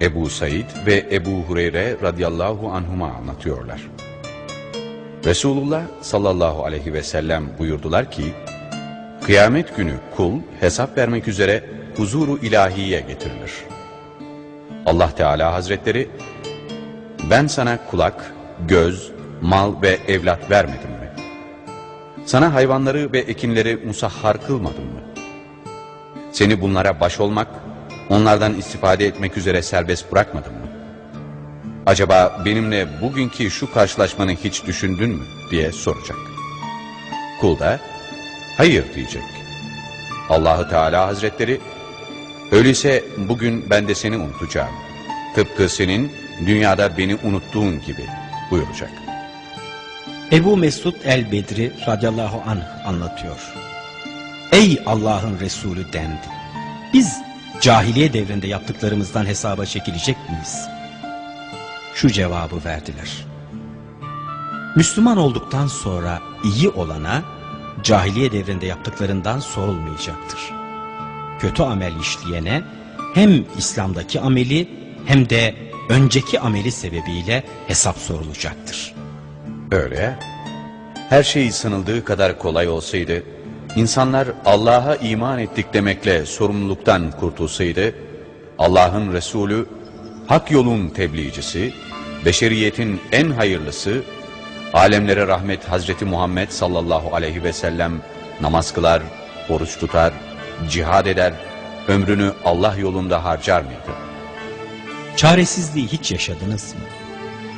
Ebu Said ve Ebu Hureyre radıyallahu anhuma anlatıyorlar. Resulullah sallallahu aleyhi ve sellem buyurdular ki, Kıyamet günü kul hesap vermek üzere huzuru ilahiye getirilir. Allah Teala Hazretleri, ben sana kulak, göz, mal ve evlat vermedim mi? Sana hayvanları ve ekinleri musahhar kılmadım mı? Seni bunlara baş olmak, onlardan istifade etmek üzere serbest bırakmadım mı? Acaba benimle bugünkü şu karşılaşmanı hiç düşündün mü diye soracak. Kul da hayır diyecek. Allahu Teala Hazretleri öyleyse bugün ben de seni unutacağım. Tıpkı senin dünyada beni unuttuğun gibi buyuracak. Ebu Mesud el-Bedri radıyallahu anh anlatıyor. Ey Allah'ın Resulü dendi. Biz cahiliye devrinde yaptıklarımızdan hesaba çekilecek miyiz? Şu cevabı verdiler. Müslüman olduktan sonra iyi olana cahiliye devrinde yaptıklarından sorulmayacaktır. Kötü amel işleyene hem İslam'daki ameli hem de önceki ameli sebebiyle hesap sorulacaktır. Öyle. Her şey sanıldığı kadar kolay olsaydı, insanlar Allah'a iman ettik demekle sorumluluktan kurtulsaydı, Allah'ın Resulü, hak yolun tebliğcisi, beşeriyetin en hayırlısı, alemlere rahmet Hazreti Muhammed sallallahu aleyhi ve sellem namaz kılar, oruç tutar, cihad eder, ömrünü Allah yolunda harcar mıydı? Çaresizliği hiç yaşadınız mı?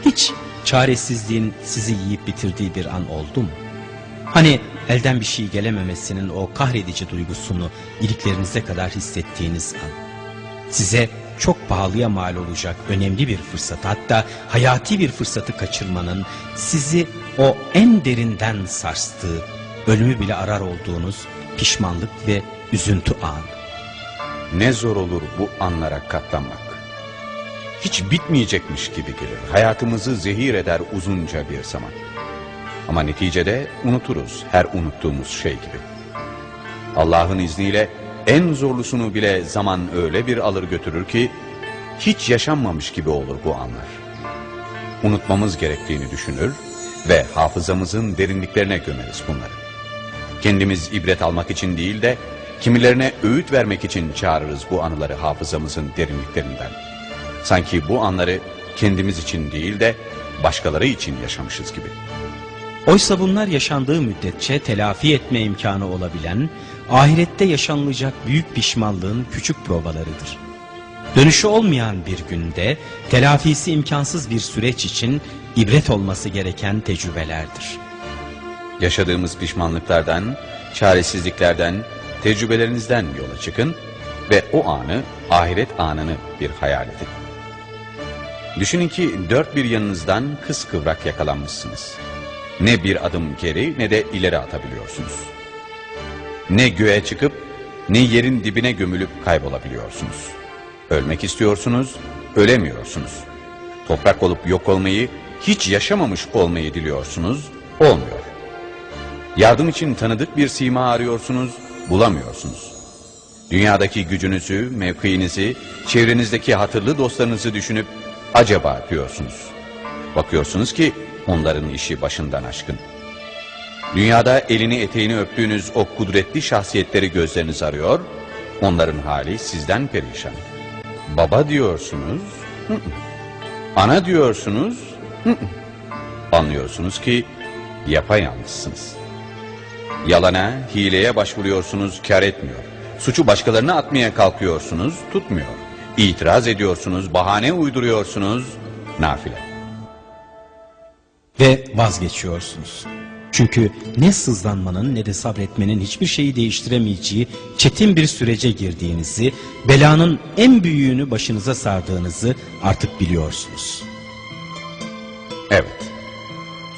Hiç çaresizliğin sizi yiyip bitirdiği bir an oldu mu? Hani elden bir şey gelememesinin o kahredici duygusunu iliklerinize kadar hissettiğiniz an. Size çok pahalıya mal olacak önemli bir fırsat hatta hayati bir fırsatı kaçırmanın sizi o en derinden sarstığı, ölümü bile arar olduğunuz pişmanlık ve üzüntü anı. Ne zor olur bu anlara katlanmak. Hiç bitmeyecekmiş gibi gelir. Hayatımızı zehir eder uzunca bir zaman. Ama neticede unuturuz her unuttuğumuz şey gibi. Allah'ın izniyle en zorlusunu bile zaman öyle bir alır götürür ki hiç yaşanmamış gibi olur bu anlar. Unutmamız gerektiğini düşünür ve hafızamızın derinliklerine gömeriz bunları. Kendimiz ibret almak için değil de kimilerine öğüt vermek için çağırırız bu anıları hafızamızın derinliklerinden. Sanki bu anları kendimiz için değil de başkaları için yaşamışız gibi. Oysa bunlar yaşandığı müddetçe telafi etme imkanı olabilen, ahirette yaşanılacak büyük pişmanlığın küçük provalarıdır. Dönüşü olmayan bir günde, telafisi imkansız bir süreç için ibret olması gereken tecrübelerdir. Yaşadığımız pişmanlıklardan, çaresizliklerden, tecrübelerinizden yola çıkın ve o anı, ahiret anını bir hayal edin. Düşünün ki dört bir yanınızdan kıskıvrak yakalanmışsınız. Ne bir adım geri ne de ileri atabiliyorsunuz. Ne göğe çıkıp ne yerin dibine gömülüp kaybolabiliyorsunuz. Ölmek istiyorsunuz, ölemiyorsunuz. Toprak olup yok olmayı, hiç yaşamamış olmayı diliyorsunuz, olmuyor. Yardım için tanıdık bir sima arıyorsunuz, bulamıyorsunuz. Dünyadaki gücünüzü, mevkiinizi, çevrenizdeki hatırlı dostlarınızı düşünüp acaba diyorsunuz. Bakıyorsunuz ki onların işi başından aşkın. Dünyada elini eteğini öptüğünüz o kudretli şahsiyetleri gözleriniz arıyor, onların hali sizden perişan. Baba diyorsunuz, ana diyorsunuz, anlıyorsunuz ki yapayalnızsınız. Yalana, hileye başvuruyorsunuz, kar etmiyor. Suçu başkalarına atmaya kalkıyorsunuz, tutmuyor. İtiraz ediyorsunuz, bahane uyduruyorsunuz, nafile. Ve vazgeçiyorsunuz. Çünkü ne sızlanmanın ne de sabretmenin hiçbir şeyi değiştiremeyeceği çetin bir sürece girdiğinizi, belanın en büyüğünü başınıza sardığınızı artık biliyorsunuz. Evet,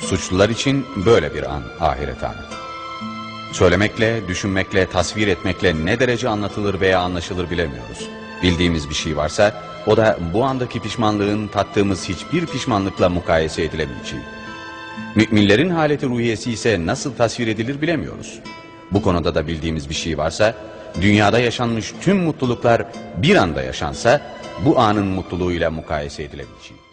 suçlular için böyle bir an ahiret anı. Söylemekle, düşünmekle, tasvir etmekle ne derece anlatılır veya anlaşılır bilemiyoruz. Bildiğimiz bir şey varsa o da bu andaki pişmanlığın tattığımız hiçbir pişmanlıkla mukayese edilemeyeceği. Müminlerin haleti ruhiyesi ise nasıl tasvir edilir bilemiyoruz. Bu konuda da bildiğimiz bir şey varsa, dünyada yaşanmış tüm mutluluklar bir anda yaşansa, bu anın mutluluğuyla mukayese edilebilecek.